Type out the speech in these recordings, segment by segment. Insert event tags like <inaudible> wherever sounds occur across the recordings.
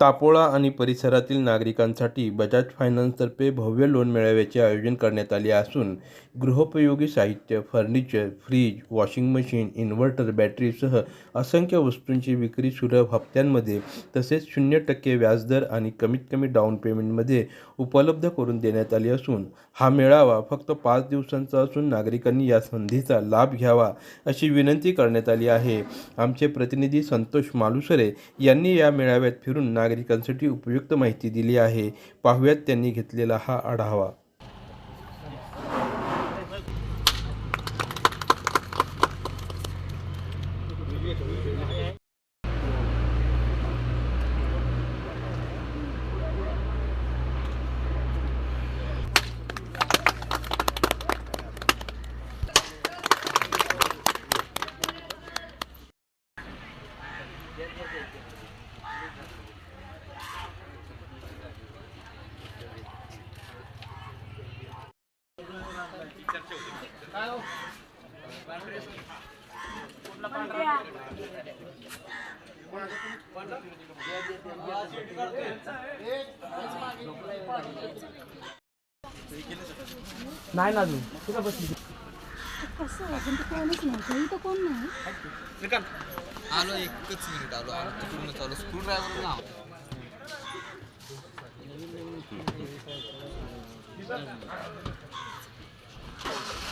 तापोळा आणि परिसरातील नागरिकांसाठी बजाज फायनान्सतर्फे भव्य लोन मेळाव्याचे आयोजन करण्यात आले असून गृहोपयोगी साहित्य furniture fridge washing machine inverter बॅटरीसह असंख्य वस्तूंची विक्री सुलभ हप्त्यांमध्ये तसेच शून्य टक्के व्याजदर आणि कमीत कमी डाऊन पेमेंटमध्ये उपलब्ध करून देण्यात आली असून हा मेळावा फक्त पाच दिवसांचा असून नागरिकांनी या संधीचा लाभ घ्यावा अशी विनंती करण्यात आली आहे. आमचे प्रतिनिधी संतोष मालुसरे यांनी या मेळाव्यात फिरून नागरिकांसाठी उपयुक्त माहिती दिली आहे. पाहुयात त्यांनी घेतलेला हा आढावा. नाही ना अजून. कुठं बसली कसं अजून तर कोणच नाही. तर कोण नाही? आलो एकच मिनिट आलो. आलो तिकडून चालू. स्क्रू ड्रायव्हर ना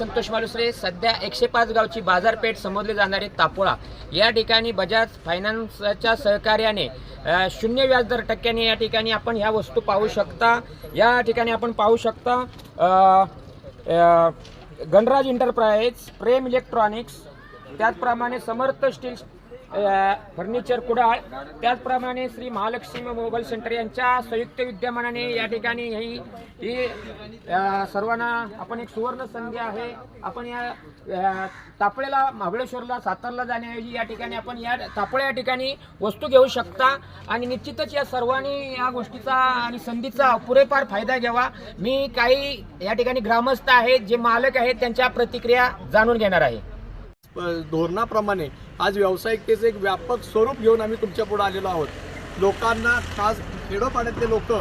संतोष मालुसरे सध्या एकशे पाच गावची बाजारपेठ समजली जाणारे तापोळा. या ठिकाणी बजाज फायनान्सच्या सहकार्याने शून्य व्याजदर टक्क्याने या ठिकाणी आपण ह्या वस्तू पाहू शकता. या ठिकाणी आपण पाहू शकता गणराज इंटरप्राइज प्रेम इलेक्ट्रॉनिक्स त्याचप्रमाणे समर्थ स्टील फर्निचर कुडाळ. त्याचप्रमाणे श्री महालक्ष्मी मोबाईल सेंटर यांच्या संयुक्त विद्यमानाने या ठिकाणी ही ही सर्वांना आपण एक सुवर्ण संधी आहे. आपण या तापळेला महाबळेश्वरला सातारला जाण्याऐवजी या ठिकाणी आपण या तापळे या ठिकाणी वस्तू घेऊ शकता. आणि निश्चितच या सर्वांनी या गोष्टीचा आणि संधीचा पुरेपार फायदा घ्यावा. मी काही या ठिकाणी ग्रामस्थ आहेत जे मालक आहेत त्यांच्या प्रतिक्रिया जाणून घेणार आहे. धोरणाप्रमाणे आज व्यावसायिकतेचं एक व्यापक स्वरूप घेऊन आम्ही तुमच्यापुढे आलेलो आहोत. लोकांना खास खेडोपाड्यातले लोक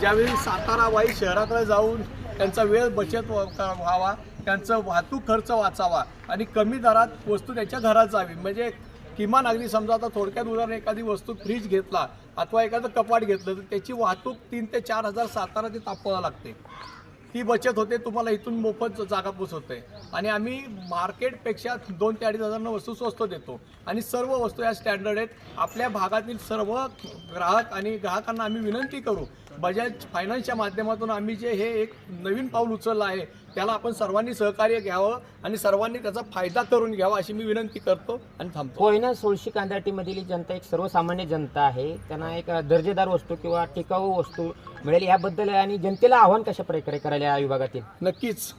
ज्यावेळी सातारा वाई शहराकडे जाऊन त्यांचा वेळ बचत व्हावा त्यांचं वाहतूक खर्च वाचावा आणि कमी दरात वस्तू त्यांच्या घरात जावी. म्हणजे किमान अगदी समजा आता थोडक्यात उदाहरण एखादी वस्तू फ्रीज घेतला अथवा एखादं कपाट घेतलं तर त्याची वाहतूक तीन ते चार हजार सातारा ते तापवावं लागते. ती बचत होते तुम्हाला इथून मोफत जागा पोचवते. आणि आम्ही मार्केटपेक्षा दोन ते अडीच हजारांना वस्तू स्वस्त देतो. आणि सर्व वस्तू या स्टँडर्ड आहेत. आपल्या भागातील सर्व ग्राहक आणि ग्राहकांना आम्ही विनंती करू बजाज फायनान्सच्या माध्यमातून आम्ही जे हे एक नवीन पाऊल उचललं आहे त्याला आपण सर्वांनी सहकार्य घ्यावं आणि सर्वांनी त्याचा फायदा करून घ्यावा अशी मी विनंती करतो आणि थांबतो. कोयना सोळशी कांदाटीमधील जनता एक सर्वसामान्य जनता आहे. त्यांना एक दर्जेदार वस्तू किंवा टिकाऊ वस्तू मिळेल याबद्दल आणि जनतेला आव्हान कशा प्रकारे करायला या विभागातील? नक्कीच.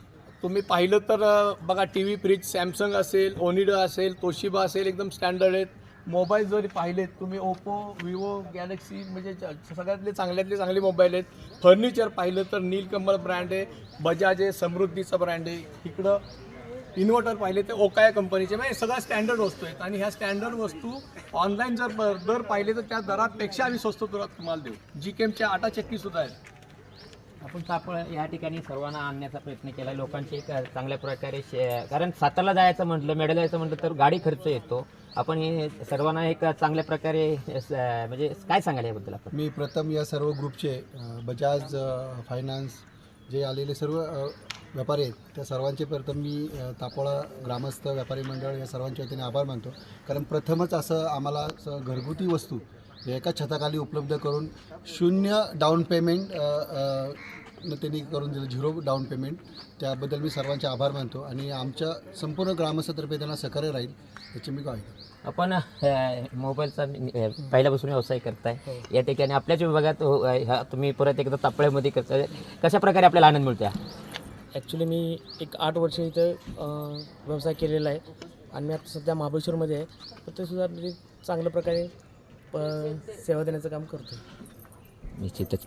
तुम्ही पाहिलं तर बघा टी व्ही फ्रीज सॅमसंग असेल ओनिडा असेल तोशिबा असेल एकदम स्टँडर्ड आहेत. मोबाईल जरी पाहिलेत तुम्ही ओप्पो विवो गॅलेक्सी म्हणजे सगळ्यातले चांगल्यातले चांगले मोबाईल आहेत. फर्निचर पाहिलं तर नीलकमल ब्रँड आहे बजाज आहे समृद्धीचा ब्रँड आहे. इकडं इन्व्हर्टर पाहिले तर ओकाया कंपनीचे म्हणजे सगळ्या स्टँडर्ड वस्तू आहेत. आणि ह्या स्टँडर्ड वस्तू ऑनलाईन जर दर पाहिले तर त्या दरापेक्षा आम्ही स्वस्त दरात तुम्हाला देऊ. जी केमच्या आटा चक्कीसुद्धा आहेत. आपण सापळ या ठिकाणी सर्वांना आणण्याचा प्रयत्न केला. लोकांची चांगल्या प्रकारे शे- कारण सातारला जायचं म्हटलं मेडल जायचं म्हटलं तर गाडी खर्च येतो. आपण हे सर्वांना एक चांगल्या प्रकारे म्हणजे काय सांगाल याबद्दल आपण? मी प्रथम या सर्व ग्रुपचे बजाज फायनान्स जे आलेले सर्व व्यापारी आहेत त्या सर्वांचे प्रथम मी तापोळा ग्रामस्थ व्यापारी मंडळ या सर्वांच्या वतीने आभार मानतो. कारण प्रथमच असं आम्हाला घरगुती वस्तू एका छताखाली उपलब्ध करून शून्य डाऊन पेमेंट त्यांनी करून दिलं? Zero down payment. त्याबद्दल मी सर्वांचे आभार मानतो आणि आमच्या संपूर्ण ग्रामस्थतर्फे त्यांना सहकार्य राहील याची मी देतो. आपण मोबाईलचा पहिल्यापासून व्यवसाय करताय. या ठिकाणी आपल्याच विभागात हो, ह्या तुम्ही परत एकदा तापळ्यामध्ये करताय. कशा प्रकारे आपल्याला आनंद मिळतो ॲक्च्युली मी एक आठ वर्ष इथं व्यवसाय केलेला आहे आणि मी आता सध्या महाबळेश्वरमध्ये आहे. तर ते सुद्धा मी चांगल्या प्रकारे प सेवा देण्याचं काम करतो निश्चितच.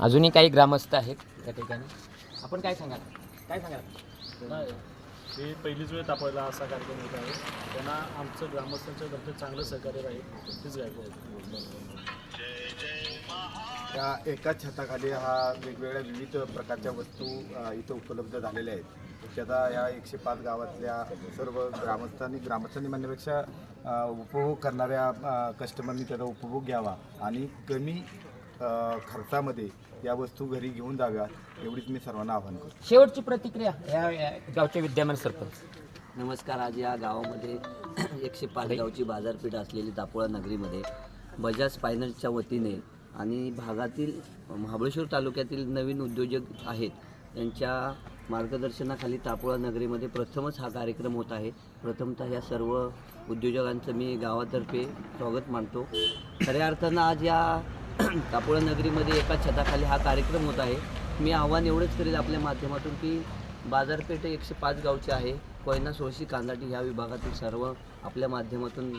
अजूनही काही ग्रामस्थ आहेत? त्या ठिकाणी. आपण काय सांगाल? काय सांगाल? हे पहिलीच वेळ तापवायला असा कार्यक्रम होत आहे. त्यांना आमचं ग्रामस्थांच्या तर्फे चांगलं सहकार्य राहील तेच गायकवाड या एकाच छताखाली हा वेगवेगळ्या विविध प्रकारच्या वस्तू इथं उपलब्ध झालेल्या आहेत. त्याचा या एकशे पाच गावातल्या सर्व ग्रामस्थांनी ग्रामस्थांनी म्हणण्यापेक्षा उपभोग करणाऱ्या कस्टमरनी त्याचा उपभोग घ्यावा आणि कमी खर्चामध्ये या वस्तू घरी घेऊन जाव्यात एवढीच मी सर्वांना आवाहन करतो. शेवटची प्रतिक्रिया या या गावचे विद्यमान सरपंच. नमस्कार आज या गावामध्ये <clears throat> एकशे पाच गावची बाजारपेठ असलेली दापोळा नगरीमध्ये बजाज फायनान्सच्या वतीने आणि भागातील महाबळेश्वर तालुक्यातील नवीन उद्योजक आहेत त्यांच्या मार्गदर्शनाखाली तापोळा नगरीमध्ये प्रथमच हा कार्यक्रम होत आहे. प्रथमतः या सर्व उद्योजकांचं मी गावातर्फे स्वागत मानतो. खऱ्या अर्थानं आज या <clears throat> कापोळा नगरीमध्ये एका छताखाली हा कार्यक्रम होत आहे. मी आव्हान एवढंच करेल आपल्या माध्यमातून की बाजारपेठ एकशे पाच गावची आहे. कोयना सोळशी कांदाटी ह्या विभागातील सर्व आपल्या माध्यमातून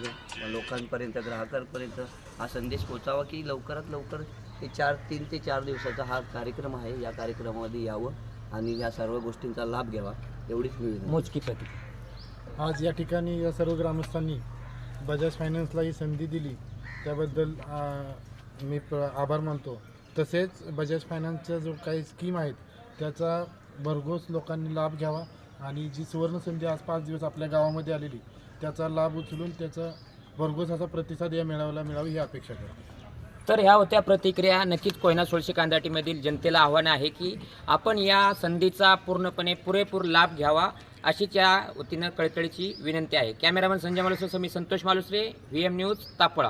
लोकांपर्यंत ग्राहकांपर्यंत हा संदेश पोचावा की लवकरात लवकर हे चार तीन ते चार दिवसाचा हा कार्यक्रम आहे. या कार्यक्रमामध्ये यावं आणि या सर्व गोष्टींचा लाभ घ्यावा एवढीच मी मोजकी पती आज या ठिकाणी या सर्व ग्रामस्थांनी बजाज फायनान्सला ही संधी दिली. त्याबद्दल मी प्र आभार मानतो. तसेच बजाज फायनान्सच्या जो काही स्कीम आहेत त्याचा भरघोस लोकांनी लाभ घ्यावा आणि जी सुवर्णसंधी आज पाच दिवस आपल्या गावामध्ये आलेली त्याचा लाभ उचलून त्याचा भरघोस असा प्रतिसाद या मेळाव्याला मिळावी ही अपेक्षा करतो. तर ह्या होत्या प्रतिक्रिया. नक्कीच कोयना सोळशी कांदाटीमधील जनतेला आव्हान आहे की आपण या संधीचा पूर्णपणे पुरेपूर लाभ घ्यावा अशीच या वतीनं कळकळीची विनंती आहे. कॅमेरामन संजय मालुसरे मी Santosh Malusare V M news तापळा